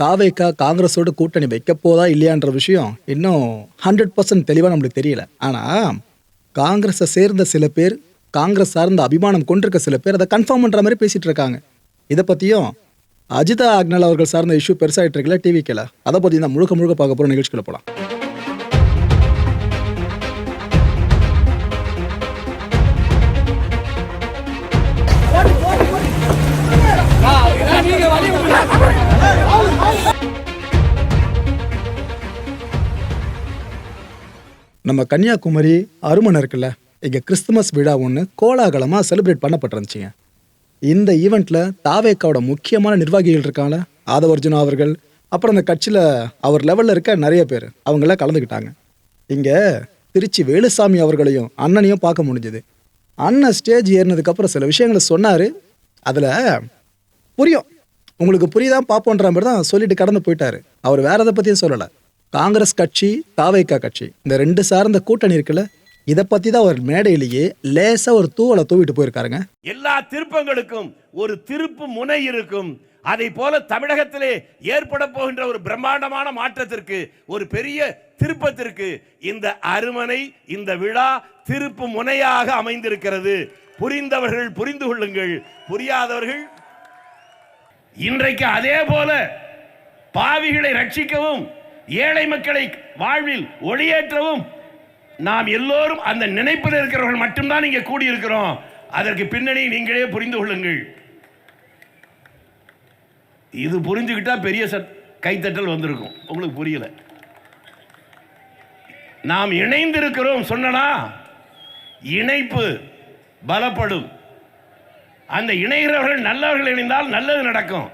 தாவேக்கா காங்கிரஸோட கூட்டணி வைக்க போதா இல்லையான்ற விஷயம் இன்னும் ஹண்ட்ரட் பர்சன்ட் தெளிவாக நம்மளுக்கு தெரியல. ஆனால் காங்கிரஸை சேர்ந்த சில பேர் காங்கிரஸ் சார்ந்த அபிமானம் கொண்டிருக்க சில பேர் அதை கன்ஃபார்ம் பண்ணுற மாதிரி பேசிகிட்டு இருக்காங்க. இதை பற்றியும் அஜிதா அக்னல் அவர்கள் சார்ந்த இஷ்யூ பெருசாகிட்டு இருக்குல்ல டிவிக்கில் அதை பற்றி தான் முழுக்க முழுக்க பார்க்க போகிற நிகழ்ச்சிக்குள்ள போகலாம் நம்ம கன்னியாகுமரி அருமனை இருக்குல்ல இங்கே கிறிஸ்துமஸ் விழா ஒன்று கோலாகலமாக செலிப்ரேட் பண்ணப்பட்டிருந்துச்சிங்க. இந்த ஈவெண்ட்டில் தாவேக்காவோட முக்கியமான நிர்வாகிகள் இருக்காங்கள ஆதவர்ஜுனா அவர்கள் அப்புறம் அந்த கட்சியில் அவர் லெவலில் இருக்க நிறைய பேர் அவங்களாம் கலந்துக்கிட்டாங்க. இங்கே திருச்சி வேலுசாமி அவர்களையும் அண்ணனையும் பார்க்க முடிஞ்சது. அண்ணன் ஸ்டேஜ் ஏறினதுக்கப்புறம் சில விஷயங்களை சொன்னார் அதில் புரியும். உங்களுக்கு புரியுதான் பார்ப்போன்ற மாதிரி தான் சொல்லிட்டு கடந்து போயிட்டார். அவர் வேற எதை பற்றியும் சொல்லலை. காங்கிரஸ் கட்சி தாவைக்கா கட்சி இந்த ரெண்டு சார்ந்த கூட்டணி இருக்குல்ல இதை பத்தி தான் அவர் மேடையிலேயே லேசா ஒரு தூவலை தூவிட்டு போயிருக்காருங்க. எல்லா திருப்பங்களுக்கும் ஒரு திருப்பு முனை இருக்கும். அதை போல தமிழகத்திலே ஏற்பட போகின்ற ஒரு பிரம்மாண்டமான மாற்றத்திற்கு ஒரு பெரிய திருப்பத்திற்கு இந்த அருமனை இந்த விழா திருப்பு முனையாக அமைந்திருக்கிறது. புரிந்தவர்கள் புரிந்து கொள்ளுங்கள். புரியாதவர்கள் இன்றைக்கு அதே போல பாவிகளை ரட்சிக்கவும் ஏழை மக்களை வாழ்வில் ஒளியேற்றவும் நாம் எல்லோரும் அந்த நினைப்பில் இருக்கிறவர்கள் மட்டும்தான் இங்கே கூடியிருக்கிறோம். அதற்கு பின்னணி நீங்களே புரிந்து கொள்ளுங்கள். இது புரிஞ்சுக்கிட்டா பெரிய சட் கைத்தட்டல் வந்திருக்கும். உங்களுக்கு புரியல. நாம் இணைந்திருக்கிறோம் சொன்னனா? இணைப்பு பலப்படும். அந்த இணைகிறவர்கள் நல்லவர்கள் இணைந்தால் நல்லது நடக்கும்.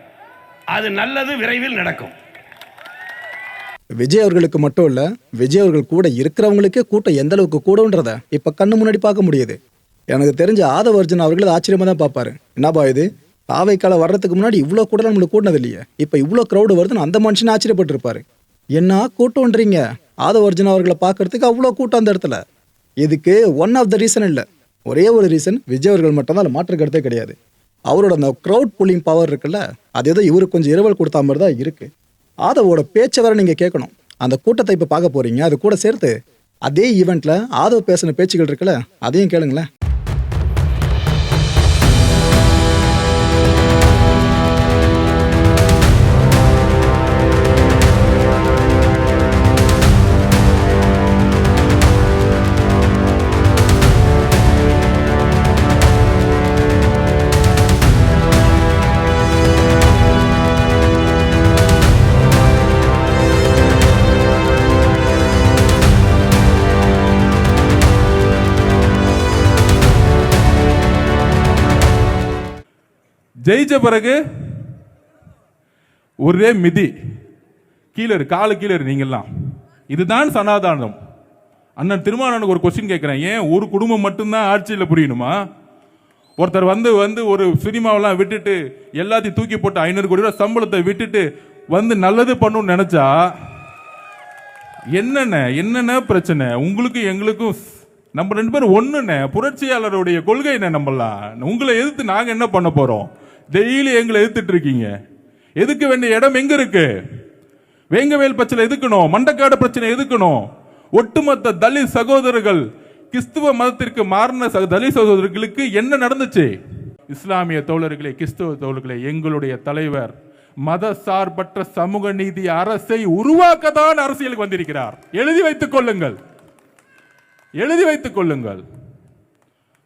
அது நல்லது விரைவில் நடக்கும். விஜய் அவர்களுக்கு மட்டும் இல்லை விஜய் அவர்கள் கூட இருக்கிறவங்களுக்கே கூட்டம் எந்த அளவுக்கு கூடன்றத இப்போ கண்ணு முன்னாடி பார்க்க முடியுது. எனக்கு தெரிஞ்ச ஆதவர்ஜன் அவர்கள் அதை ஆச்சரியமாக தான் பார்ப்பாரு. என்னப்பா இது? தாவைக்கால வர்றதுக்கு முன்னாடி இவ்வளோ கூட நம்மளுக்கு கூட்டினது இல்லையே இப்போ இவ்வளோ க்ரௌடு வருதுன்னு அந்த மனுஷன் ஆச்சரியப்பட்டிருப்பாரு. என்ன கூட்டம்ன்றீங்க? ஆதவர்ஜன் அவர்களை பார்க்கறதுக்கு அவ்வளோ கூட்டம் அந்த இடத்துல. இதுக்கு ஒன் ஆஃப் த ரீசன் இல்லை. ஒரே ஒரு ரீசன் விஜய் அவர்கள் மட்டும்தான் அதில் மாற்று கருத்தே கிடையாது. அவரோட அந்த க்ரௌட் புல்லிங் பவர் இருக்குல்ல அது ஏதோ இவருக்கு கொஞ்சம் இரவல் கொடுத்த மாதிரி தான் இருக்குது ஆதவோட பேச்சை வர நீங்கள் கேட்கணும். அந்த கூட்டத்தை இப்போ பார்க்க போகிறீங்க அது கூட சேர்த்து அதே ஈவெண்ட்டில் ஆதவ் பேசின பேச்சுகள் இருக்குல்ல அதையும் கேளுங்களேன். ஜெயிச்ச பிறகு ஒரே மிதி. கீழே இரு காலு கீழே இரு இதுதான் சனாதானம். அண்ணன் திருமாவளவனுக்கு ஒரு கொஸ்டின் கேட்குறேன். ஏன் ஒரு குடும்பம் மட்டும்தான் ஆட்சியில் புரியணுமா? ஒருத்தர் வந்து வந்து ஒரு சினிமாவெல்லாம் விட்டுட்டு எல்லாத்தையும் தூக்கி போட்டு ஐநூறு கோடி ரூபாய் சம்பளத்தை விட்டுட்டு வந்து நல்லது பண்ணணும்னு நினச்சா என்னென்ன என்னென்ன பிரச்சனை? உங்களுக்கும் எங்களுக்கும் ஸ்- நம்ம ரெண்டு பேரும் ஒன்றுண்ணே புரட்சியாளருடைய கொள்கை என்ன நம்மளாம் உங்களை எதிர்த்து நாங்கள் என்ன பண்ண போகிறோம் டெய்லி எங்களை எதிர்த்துட்டு இருக்கீங்க. எதுக்க வேண்டிய இடம் எங்க இருக்கு? வேங்கவேல் பிரச்சனை எதுக்கணும்? மண்டக்காடு பிரச்சனை எதுக்கணும்? ஒட்டுமொத்த தலித் சகோதரர்கள் கிறிஸ்துவ மதத்திற்கு மாறின தலித் சகோதரர்களுக்கு என்ன நடந்துச்சு? இஸ்லாமிய தோழர்களே கிறிஸ்துவ தோழர்களே எங்களுடைய தலைவர் மத சார்பற்ற சமூக நீதி அரசை உருவாக்கத்தான் அரசியலுக்கு வந்திருக்கிறார். எழுதி வைத்துக் கொள்ளுங்கள். எழுதி வைத்துக் கொள்ளுங்கள்.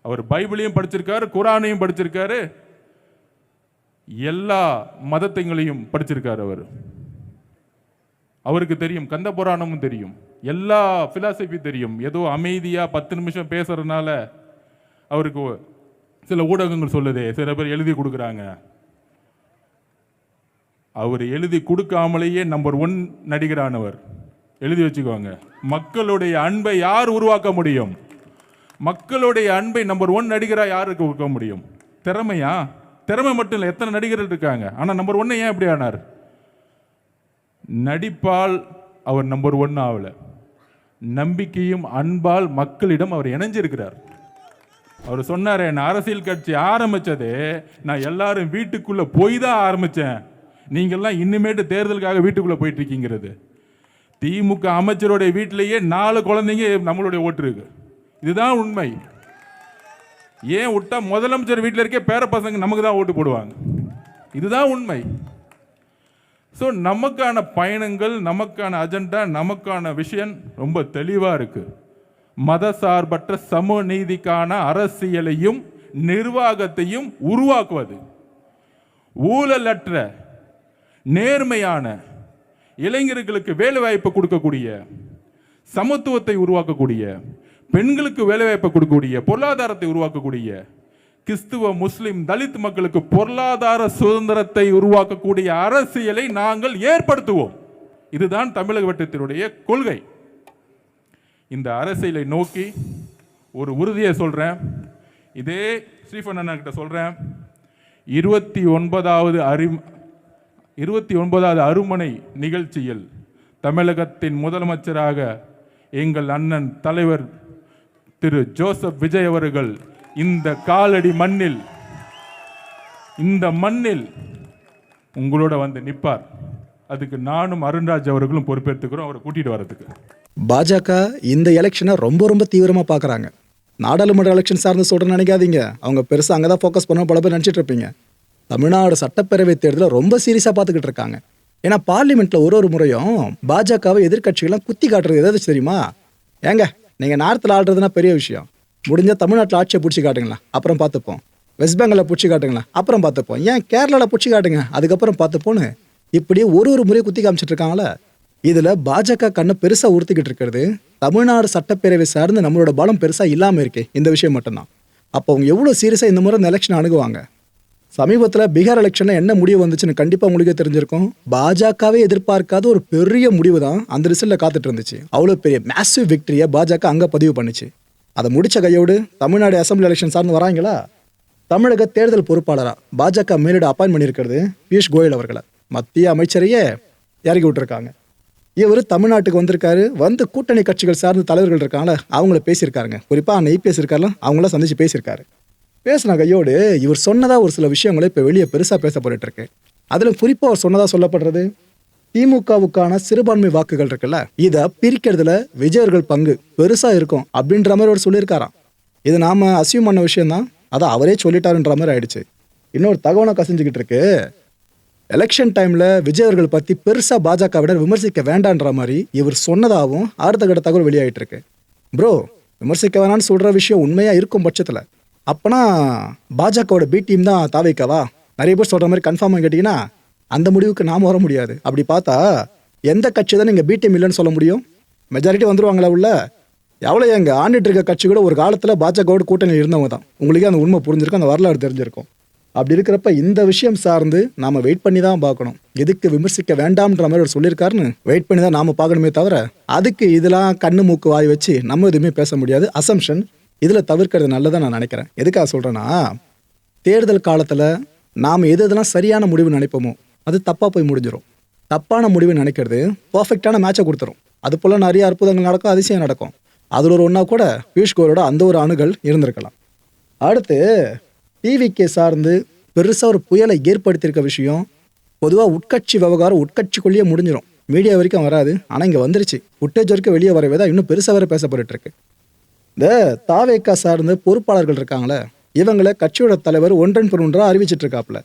அவர் பைபிளையும் படிச்சிருக்காரு குரானையும் படிச்சிருக்காரு. எல்லா மதத்தைங்களையும் படிச்சிருக்கார் அவர். அவருக்கு தெரியும் கந்த புராணமும் தெரியும் எல்லா பிலாசபி தெரியும். ஏதோ அமைதியாக பத்து நிமிஷம் பேசுறதுனால அவருக்கு சில ஊடகங்கள் சொல்லுதே சில பேர் எழுதி கொடுக்குறாங்க. அவர் எழுதி கொடுக்காமலேயே நம்பர் ஒன் நடிகரானவர். எழுதி வச்சுக்கோங்க. மக்களுடைய அன்பை யார் உருவாக்க முடியும்? மக்களுடைய அன்பை நம்பர் ஒன் நடிகரா யாருக்கு கொடுக்க முடியும்? திறமையா? திறமை மட்டும் இல்லை எத்தனை நடிகர்கள் இருக்காங்க? ஆனால் நம்பர் ஒன்னு ஏன் இப்படி ஆனார்? நடிப்பால் அவர் நம்பர் ஒன் ஆகல நம்பிக்கையும் அன்பால் மக்களிடம் அவர் இணைஞ்சிருக்கிறார். அவர் சொன்னார் நான் அரசியல் கட்சி ஆரம்பித்தது நான் எல்லாரும் வீட்டுக்குள்ளே போய் தான் ஆரம்பித்தேன் நீங்கள்லாம் இன்னுமேட்டு தேர்தலுக்காக வீட்டுக்குள்ளே போயிட்டுருக்கீங்கிறது. திமுக அமைச்சருடைய வீட்டிலேயே நாலு குழந்தைங்க நம்மளுடைய ஓட்டு இருக்கு. இதுதான் உண்மை. ஏன் விட்டா முதலமைச்சர் வீட்டில் இருக்க பேர பசங்க நமக்கு தான் ஓட்டு போடுவாங்க. இதுதான் உண்மை. ஸோ நமக்கான பயணங்கள் நமக்கான அஜெண்டா நமக்கான விஷயம் ரொம்ப தெளிவாக இருக்குது மதசார்பற்ற சமூக நீதிக்கான அரசியலையும் நிர்வாகத்தையும் உருவாக்குவது. ஊழலற்ற நேர்மையான இளைஞர்களுக்கு வேலைவாய்ப்பு கொடுக்கக்கூடிய சமத்துவத்தை உருவாக்கக்கூடிய பெண்களுக்கு வேலைவாய்ப்பை கொடுக்கக்கூடிய பொருளாதாரத்தை உருவாக்கக்கூடிய கிறிஸ்துவ முஸ்லிம் தலித் மக்களுக்கு பொருளாதார சுதந்திரத்தை உருவாக்கக்கூடிய அரசியலை நாங்கள் ஏற்படுத்துவோம். இதுதான் தமிழக வட்டத்தினுடைய கொள்கை. இந்த அரசியலை நோக்கி ஒரு உறுதியை சொல்கிறேன் இதே ஸ்ரீஃபன் அண்ணா கிட்ட சொல்கிறேன் இருபத்தி ஒன்பதாவது அறி இருபத்தி ஒன்பதாவது அருமனை நிகழ்ச்சியில் தமிழகத்தின் முதலமைச்சராக எங்கள் அண்ணன் தலைவர் திரு ஜோசப் விஜய் அவர்கள் இந்த காலடி மண்ணில் இந்த மண்ணில் உங்களோட வந்து நிற்பார் அதுக்கு நானும் அருண்ராஜ் அவர்களும் பொறுப்பேற்றுக்கிறோம் அவரை கூட்டிகிட்டு வரதுக்கு பாஜக இந்த எலெக்ஷனை ரொம்ப ரொம்ப தீவிரமாக பார்க்குறாங்க. நாடாளுமன்ற எலெக்ஷன் சார்ந்து சொல்கிறேன்னு நினைக்காதீங்க. அவங்க பெருசாக அங்கே தான் ஃபோக்கஸ் பண்ண பல பேர் நினச்சிட்டு இருப்பீங்க. தமிழ்நாடு சட்டப்பேரவை தேர்தலை ரொம்ப சீரியஸாக பார்த்துக்கிட்டு இருக்காங்க. ஏன்னா பார்லிமெண்ட்டில் ஒரு ஒரு முறையும் பாஜகவை எதிர்க்கட்சிகள்லாம் குத்தி காட்டுறது எதாவது தெரியுமா? ஏங்க நீங்கள் நார்த்தில் ஆடுறதுனா பெரிய விஷயம். முடிஞ்சால் தமிழ்நாட்டில் ஆட்சியை பிடிச்சி காட்டுங்களா அப்புறம் பார்த்துப்போம். வெஸ்ட் பெங்காலில் பிடிச்சி காட்டுங்களா அப்புறம் பார்த்துப்போம். ஏன் கேரளாவில் பிடிச்சி காட்டுங்க? அதுக்கப்புறம் பார்த்துப்போன்னு. இப்படி ஒரு ஒரு முறையை குத்தி காமிச்சிட்டு இதில் பாஜக கண்ணை பெருசாக உறுத்திக்கிட்டு இருக்கிறது. தமிழ்நாடு சட்டப்பேரவை சார்ந்து நம்மளோட பலம் பெருசாக இல்லாமல் இருக்கே. இந்த விஷயம் மட்டும்தான். அப்போ அவங்க எவ்வளோ சீரியஸாக இந்த முறை இந்த எலெக்ஷன் அணுகுவாங்க? சமீபத்தில் பீகார் எலெக்ஷனில் என்ன முடிவு வந்துச்சுன்னு கண்டிப்பாக உங்களுக்கே தெரிஞ்சிருக்கும். பாஜகவே எதிர்பார்க்காத ஒரு பெரிய முடிவு தான் அந்த ரிசல்ட்டில் காத்துட்டு இருந்துச்சு. அவ்வளோ பெரிய மேசிவ் விக்டரியை பாஜக அங்கே பதிவு பண்ணுச்சு. அதை முடித்த கையோடு தமிழ்நாடு அசம்பிளி எலெக்ஷன் சார்ந்து வராங்களா? தமிழக தேர்தல் பொறுப்பாளராக பாஜக மேலிட அப்பாயின் பண்ணியிருக்கிறது பியூஷ் கோயல் அவர்களை. மத்திய அமைச்சரையே இறக்கி விட்டுருக்காங்க. இவர் தமிழ்நாட்டுக்கு வந்திருக்காரு. வந்து கூட்டணி கட்சிகள் சார்ந்த தலைவர்கள் இருக்காங்களே அவங்கள பேசியிருக்காருங்க. குறிப்பாக அந்த ஐபிஎஸ் இருக்கார்ல அவங்கள சந்திச்சு பேசியிருக்காரு. பேசின கையோடு இவர் சொன்னதாக ஒரு சில விஷயங்களை இப்போ வெளியே பெருசாக பேசப்பட்டு இருக்கு. அதில் குறிப்பாக அவர் சொன்னதாக சொல்லப்படுறது திமுகவுக்கான சிறுபான்மை வாக்குகள் இருக்குல்ல இதை பிரிக்கிறதுல விஜயர்கள் பங்கு பெருசாக இருக்கும் அப்படின்ற மாதிரி அவர் சொல்லியிருக்காராம். இது நாம் அசியூம் பண்ண விஷயம்தான். அதை அவரே சொல்லிட்டாருன்ற மாதிரி ஆயிடுச்சு. இன்னொரு தகவலை கசிஞ்சுக்கிட்டு இருக்கு. எலெக்ஷன் டைமில் விஜயவர்கள் பற்றி பெருசாக பாஜகவிட விமர்சிக்க வேண்டான்ற மாதிரி இவர் சொன்னதாகவும் அடுத்த கட்ட தகவல் வெளியாகிட்டு இருக்கு. ப்ரோ விமர்சிக்க வேணாம்னு சொல்கிற விஷயம் உண்மையாக இருக்கும் பட்சத்தில் அப்பனா பாஜகவோட பி டீம் தான் தாவைக்கவா? நிறைய பேர் சொல்கிற மாதிரி கன்ஃபார்மாக கேட்டிங்கன்னா அந்த முடிவுக்கு நாம் வர முடியாது. அப்படி பார்த்தா எந்த கட்சி தான் நீங்கள் பி டீம் இல்லைன்னு சொல்ல முடியும்? மெஜாரிட்டி வந்துருவாங்களா உள்ள? எவ்வளோ எங்கள் ஆண்டுட்டு இருக்க கட்சி கூட ஒரு காலத்தில் பாஜகவோட கூட்டணி இருந்தவங்க தான். உங்களுக்கே அந்த உண்மை புரிஞ்சிருக்கும் அந்த வரலாறு தெரிஞ்சிருக்கும். அப்படி இருக்கிறப்ப இந்த விஷயம் சார்ந்து நாம் வெயிட் பண்ணி தான் பார்க்கணும். எதுக்கு விமர்சிக்க வேண்டாம்ன்ற மாதிரி அவர் சொல்லியிருக்காருன்னு வெயிட் பண்ணி தான் நாம் பார்க்கணுமே தவிர அதுக்கு இதெல்லாம் கண்ணு மூக்கு வாய் வச்சு நம்ம எதுவுமே பேச முடியாது. அசம்ஷன் இதில் தவிர்க்கிறது நல்லதாக நான் நினைக்கிறேன். எதுக்காக சொல்கிறேன்னா தேர்தல் காலத்தில் நாம் எது எதெல்லாம் சரியான முடிவு நினைப்போமோ அது தப்பாக போய் முடிஞ்சிடும் தப்பான முடிவு நினைக்கிறது பர்ஃபெக்டான மேட்சை கொடுத்துரும். அது போல் நிறைய அற்புதங்கள் நடக்கும் அதிசயம் நடக்கும். அதில் ஒரு ஒன்றா கூட பியூஷ் கோயலோட அந்த ஒரு அணுகள் இருந்திருக்கலாம். அடுத்து டிவிக்கே சார்ந்து பெருசாக ஒரு புயலை ஏற்படுத்தியிருக்க விஷயம் பொதுவாக உட்கட்சி விவகாரம் உட்கட்சிக்குள்ளேயே முடிஞ்சிடும் மீடியா வரைக்கும் வராது ஆனால் இங்கே வந்துருச்சு. உட்டேஜ் வரைக்கும் வெளியே வரவே தான் இன்னும் பெருசாக வேறு பேசப்பட்டு இருக்கு. இந்த தாவேக்கா சார்ந்து பொறுப்பாளர்கள் இருக்காங்களே இவங்களை கட்சியோட தலைவர் ஒன்றன் பொருன்றா அறிவிச்சிட்டு இருக்காப்ல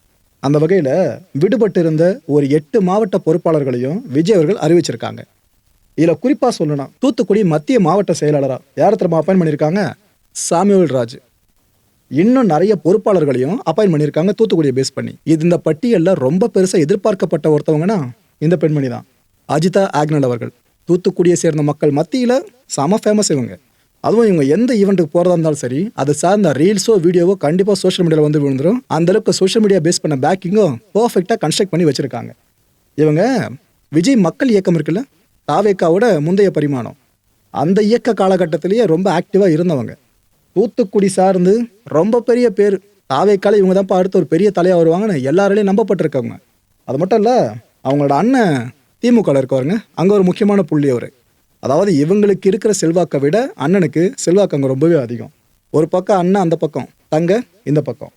அந்த வகையில் விடுபட்டு இருந்த ஒரு எட்டு மாவட்ட பொறுப்பாளர்களையும் விஜய் அவர்கள் அறிவிச்சிருக்காங்க. இதில் குறிப்பாக சொல்லணும் தூத்துக்குடி மத்திய மாவட்ட செயலாளராக யார் திரும்ப அப்பாயின் பண்ணியிருக்காங்க சாமியூல் ராஜ். இன்னும் நிறைய பொறுப்பாளர்களையும் அப்பாயின் பண்ணியிருக்காங்க தூத்துக்குடியை பேஸ் பண்ணி. இது இந்த பட்டியலில் ரொம்ப பெருசாக எதிர்பார்க்கப்பட்ட ஒருத்தவங்கன்னா இந்த பெண்மணி தான். அஜிதா ஆக்னல் அவர்கள். தூத்துக்குடியை சேர்ந்த மக்கள் மத்தியில் செம ஃபேமஸ் இவங்க. அதுவும் இவங்க எந்த ஈவெண்ட்டுக்கு போகிறதா இருந்தாலும் சரி அது சார்ந்த ரீல்ஸோ வீடியோவோ கண்டிப்பாக சோஷியல் மீடியாவில் வந்து விழுந்துரும். அந்த அளவுக்கு சோஷியல் மீடியா பேஸ் பண்ண பேக்கிங்கும் பர்ஃபெக்டாக கன்ஸ்ட்ரக்ட் பண்ணி வச்சுருக்காங்க. இவங்க விஜய் மக்கள் இயக்கம் இருக்குல்ல தாவேக்காவோட முந்தைய பரிமாணம். அந்த இயக்க காலகட்டத்திலேயே ரொம்ப ஆக்டிவாக இருந்தவங்க. தூத்துக்குடி சார்ந்து ரொம்ப பெரிய பேர். தாவேக்கால இவங்க தான்ப்பா அடுத்து ஒரு பெரிய தலையாக வருவாங்கன்னு எல்லாராலையும் நம்பப்பட்டிருக்கவங்க. அது மட்டும் இல்லை அவங்களோட அண்ணன் திமுகவில் இருக்கவருங்க அங்கே ஒரு முக்கியமான புள்ளி அவர். அதாவது இவங்களுக்கு இருக்கிற செல்வாக்கை விட அண்ணனுக்கு செல்வாக்கு அங்கே ரொம்பவே அதிகம். ஒரு பக்கம் அண்ணன் அந்த பக்கம் தங்க இந்த பக்கம்.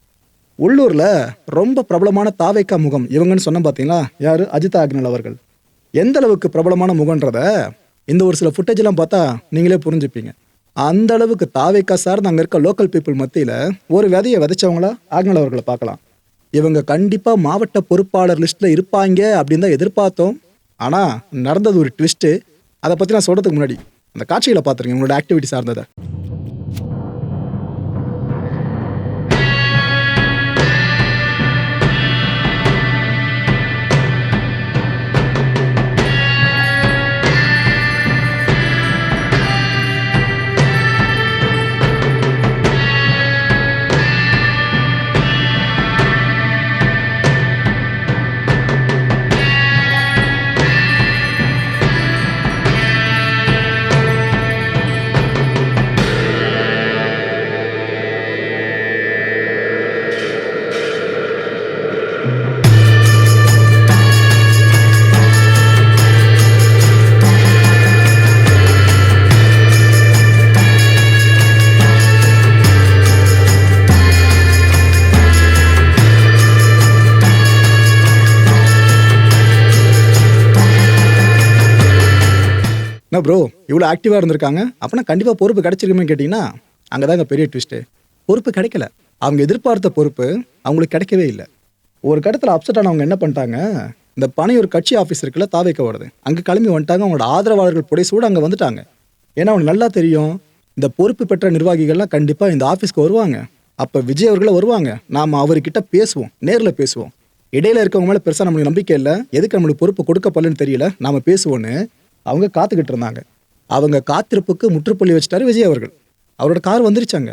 உள்ளூரில் ரொம்ப பிரபலமான தாவேக்கா முகம் இவங்கன்னு சொன்ன பார்த்தீங்களா யார்? அஜித் ஆக்னல் அவர்கள். எந்த அளவுக்கு பிரபலமான முகன்றத இந்த ஒரு சில ஃபுட்டேஜ்லாம் பார்த்தா நீங்களே புரிஞ்சுப்பீங்க. அந்த அளவுக்கு தாவேக்கா சார்ந்து அங்கே இருக்க லோக்கல் பீப்புள் மத்தியில் ஒரு விதையை விதைச்சவங்களா? ஆக்னல் அவர்களை பார்க்கலாம். இவங்க கண்டிப்பாக மாவட்ட பொறுப்பாளர் லிஸ்ட்டில் இருப்பாங்க அப்படின்னு தான் எதிர்பார்த்தோம். ஆனால் நடந்தது ஒரு ட்விஸ்ட்டு அதை பற்றி நான் சொல்கிறதுக்கு முன்னாடி அந்த காட்சிகளை பார்த்துருங்க உங்களோட ஆக்டிவிட்டி சார்ந்ததை. என்ன ப்ரோ இவ்வளோ ஆக்டிவாக இருந்திருக்காங்க. அப்போனா கண்டிப்பாக பொறுப்பு கிடைச்சிருக்குமே கேட்டிங்கன்னா அங்கே தாங்க பெரிய ட்விஸ்ட்டு பொறுப்பு கிடைக்கல. அவங்க எதிர்பார்த்த பொறுப்பு அவங்களுக்கு கிடைக்கவே இல்லை. ஒரு கடத்தில் அப்செட் ஆனவங்க என்ன பண்ணிட்டாங்க? இந்த பனையூர் கட்சி ஆஃபீஸ் இருக்குல்ல தாவைக்க வருது அங்கே கிளம்பி வந்துட்டாங்க. அவங்களோட ஆதரவாளர்கள் புடைசூட அங்கே வந்துட்டாங்க. ஏன்னா அவங்களுக்கு நல்லா தெரியும் இந்த பொறுப்பு பெற்ற நிர்வாகிகள்லாம் கண்டிப்பாக இந்த ஆஃபீஸ்க்கு வருவாங்க. அப்போ விஜய் அவர்களே வருவாங்க. நாம் அவர்கிட்ட பேசுவோம் நேரில் பேசுவோம். இடையில இருக்கவங்க மேலே பெருசாக நம்மளுக்கு நம்பிக்கை இல்லை. எதுக்கு நம்மளுக்கு பொறுப்பு கொடுக்கப்படலன்னு தெரியல. நாம் பேசுவோன்னு அவங்க காத்துக்கிட்டு இருந்தாங்க. அவங்க காத்திருப்புக்கு முற்றுப்புள்ளி வச்சிட்டாரு விஜய் அவர்கள். அவரோட கார் வந்துருச்சாங்க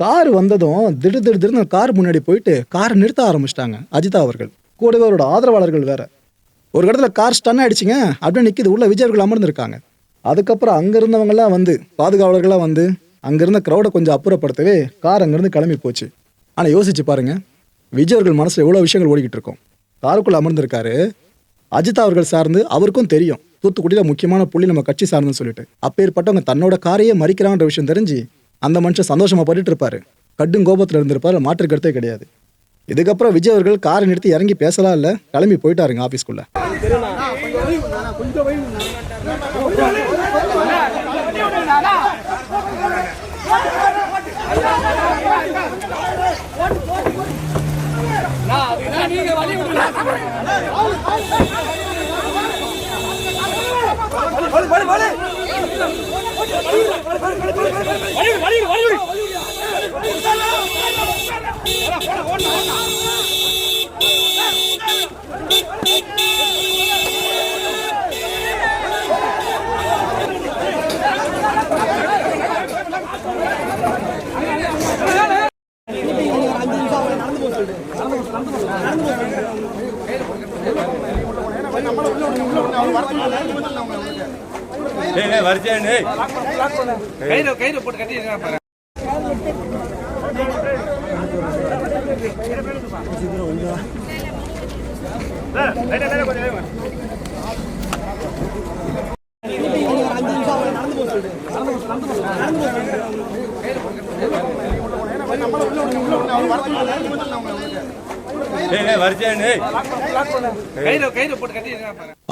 கார் வந்ததும் திடு திடு திடீர்னு கார் முன்னாடி போயிட்டு காரை நிறுத்த ஆரம்பிச்சிட்டாங்க அஜிதா அவர்கள். கூடவே அவரோட ஆதரவாளர்கள் வேற. ஒரு இடத்துல கார் ஸ்டன் ஆயிடுச்சுங்க அப்படியே நிற்கிது உள்ள விஜய் அவர்கள் அமர்ந்திருக்காங்க. அதுக்கப்புறம் அங்கே இருந்தவங்கலாம் வந்து பாதுகாவலர்கள்லாம் வந்து அங்கே இருந்த க்ரௌடை கொஞ்சம் அப்புறப்படுத்தவே கார் அங்கேருந்து கிளம்பி போச்சு. ஆனால் யோசிச்சு பாருங்க விஜய் அவர்கள் மனசில் எவ்வளோ விஷயங்கள் ஓடிக்கிட்டு இருக்கும். காருக்குள்ளே அமர்ந்திருக்காரு. அஜித் அவர்கள் சார்ந்து அவருக்கும் தெரியும். தூத்துக்குடியில் முக்கியமான புள்ளி நம்ம கட்சி சார்ந்துன்னு சொல்லிட்டு அப்பேற்பட்டவங்க தன்னோட காரையே மறிக்கிறான்ற விஷயம் தெரிஞ்சு அந்த மனுஷன் சந்தோஷமா பட்டுட்டு இருப்பாரு கடும் கோபத்தில் இருந்திருப்பாரு மாற்று கருத்தே கிடையாது இதுக்கப்புறம் விஜய் அவர்கள் காரை நிறுத்தி இறங்கி பேசலாம் இல்லை கிளம்பி போயிட்டாருங்க ஆஃபீஸ்க்குள்ள கயிறு கயிறு போட்டு கட்டி இருக்காங்க பாரு கயிறு கயிறு போட்டு கட்டி இருக்காங்க பாரு.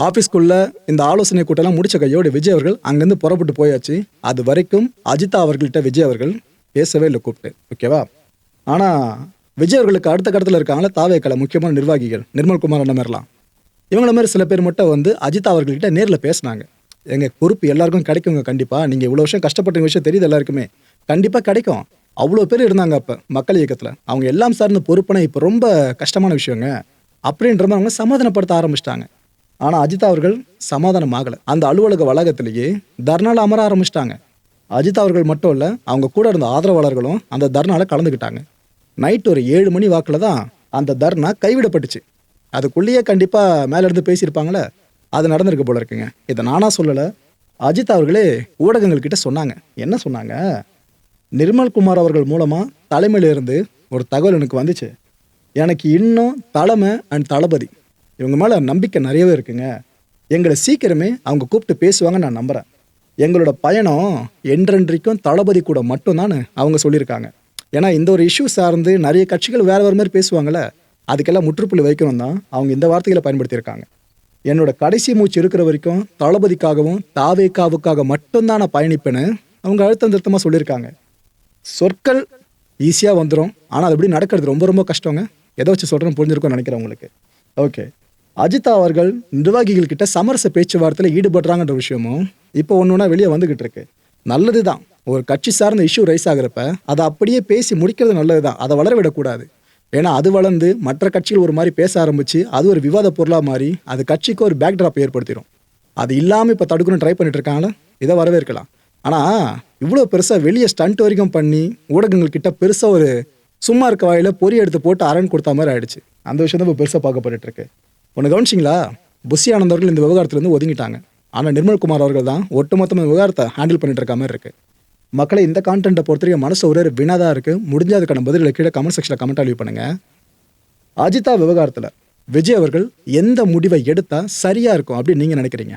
ஆஃபீஸ்க்குள்ள இந்த ஆலோசனை கூட்டம்லாம் முடிச்ச கையோடு விஜய் அவர்கள் அங்கேருந்து புறப்பட்டு போயாச்சு. அது வரைக்கும் அஜிதா அவர்கள்ட்ட விஜய் அவர்கள் பேசவே இல்லை கூப்பிட்டு. ஓகேவா ஆனால் விஜய் அவர்களுக்கு அடுத்த கடத்தில் இருக்காங்களே தாவேக்கலை முக்கியமான நிர்வாகிகள் நிர்மல்குமார் அந்த மாதிரிலாம். இவங்கள மாதிரி சில பேர் மட்டும் வந்து அஜிதா அவர்கள்கிட்ட நேரில் பேசினாங்க. எங்கள் பொறுப்பு எல்லாருக்கும் கிடைக்குங்க கண்டிப்பாக நீங்கள் இவ்வளோ வருஷம் கஷ்டப்பட்ட விஷயம் தெரியுது எல்லாருக்குமே. கண்டிப்பாக கிடைக்கும். அவ்வளோ பேர் இருந்தாங்க அப்போ மக்கள் இயக்கத்தில். அவங்க எல்லாம் சார்ந்த பொறுப்புனா இப்போ ரொம்ப கஷ்டமான விஷயங்க. அப்படின்ற மாதிரி அவங்க சமாதானப்படுத்த ஆரம்பிச்சிட்டாங்க. ஆனால் அஜித் அவர்கள் சமாதானம் ஆகலை. அந்த அலுவலக வளாகத்திலேயே தர்ணாவில் அமர ஆரம்பிச்சிட்டாங்க. அஜித் அவர்கள் மட்டும் இல்லை அவங்க கூட இருந்த ஆதரவாளர்களும் அந்த தர்ணால கலந்துக்கிட்டாங்க நைட் ஒரு ஏழு மணி வாக்கில் தான் அந்த தர்ணா கைவிடப்பட்டுச்சு. அதுக்குள்ளேயே கண்டிப்பாக மேலே இருந்து பேசியிருப்பாங்களே அது நடந்திருக்கு போல இருக்குங்க. இதை நானா சொல்லலை. அஜித் அவர்களே ஊடகங்கள்கிட்ட சொன்னாங்க. என்ன சொன்னாங்க? நிர்மல்குமார் அவர்கள் மூலமாக தலைமையிலிருந்து ஒரு தகவல் எனக்கு வந்துச்சு. எனக்கு இன்னும் தலைமை அண்ட் தளபதி இவங்க மேலே நம்பிக்கை நிறையவே இருக்குங்க. எங்களை சீக்கிரமே அவங்க கூப்பிட்டு பேசுவாங்க நான் நம்புகிறேன் எங்களோட பயணம் என்றென்றைக்கும் தளபதி கூட மட்டும்தான் அவங்க சொல்லியிருக்காங்க. ஏன்னா இந்த ஒரு இஷ்யூ சார்ந்து நிறைய கட்சிகள் வேறு வேறு மாதிரி பேசுவாங்கள்ல அதுக்கெல்லாம் முற்றுப்புள்ளி வைக்கணும் தான் அவங்க இந்த வார்த்தைகளை பயன்படுத்தியிருக்காங்க. என்னோட கடைசி மூச்சு இருக்கிற வரைக்கும் தளபதிக்காகவும் தாவேக்காவுக்காக மட்டும்தான் நான் பயணிப்பேன்னு அவங்க அழுத்தம் திருத்தமாக சொல்லியிருக்காங்க. சொற்கள் ஈஸியாக வந்துடும் ஆனால் அது எப்படி நடக்கிறது ரொம்ப ரொம்ப கஷ்டங்க. எதை வச்சு சொல்கிறேன்னு புரிஞ்சிருக்கும்னு நினைக்கிறேன் உங்களுக்கு. ஓகே அஜிதா அவர்கள் நிர்வாகிகள் கிட்ட சமரச பேச்சுவார்த்தையில் ஈடுபடுறாங்கன்ற விஷயமும் இப்போ ஒன்று ஒன்றா வெளியே வந்துகிட்டு இருக்கு. நல்லது தான் ஒரு கட்சி சார்ந்த இஷ்யூ ரைஸ் ஆகிறப்ப அதை அப்படியே பேசி முடிக்கிறது நல்லது தான் அதை வளர விடக்கூடாது. ஏன்னா அது வளர்ந்து மற்ற கட்சிகள் ஒரு மாதிரி பேச ஆரம்பிச்சு அது ஒரு விவாத பொருளாக மாறி அது கட்சிக்கு ஒரு பேக்ட்ராப் ஏற்படுத்திடும் அது இல்லாமல் இப்போ தடுக்கணும்னு ட்ரை பண்ணிட்டு இருக்காங்களா? இதை வரவேற்கலாம். ஆனால் இவ்வளோ பெருசாக வெளியே ஸ்டண்ட் வரைக்கும் பண்ணி ஊடகங்கள்கிட்ட பெருசாக ஒரு சும்மா இருக்க வாயில் பொறி எடுத்து போட்டு அரண் கொடுத்த மாதிரி ஆயிடுச்சு. அந்த விஷயம் தான் இப்போ பெருசாக பார்க்கப்பட்டுருக்கு. ஒன்று கவனிச்சிங்களா? புஷி ஆனந்த் அவர்கள் இந்த விவகாரத்துலேருந்து ஒதுங்கிட்டாங்க. ஆனால் நிர்மல்குமார் அவர்கள் தான் ஒட்டுமொத்தமாக விவகாரத்தை ஹேண்டில் பண்ணிட்டு இருக்க மாதிரி இருக்குது மக்களை இந்த கான்டென்ட்டை பொறுத்தவரைக்கும் மனசு ஒரே ஒரு வினாதாக இருக்குது முடிஞ்ச அதுக்கான பதில்களை கீழே கமெண்ட் செக்ஷனில் கமெண்ட் அழிவு பண்ணுங்கள் அஜிதா விவகாரத்தில் விஜய் அவர்கள் எந்த முடிவை எடுத்தால் சரியாக இருக்கும் அப்படின்னு நீங்கள் நினைக்கிறீங்க?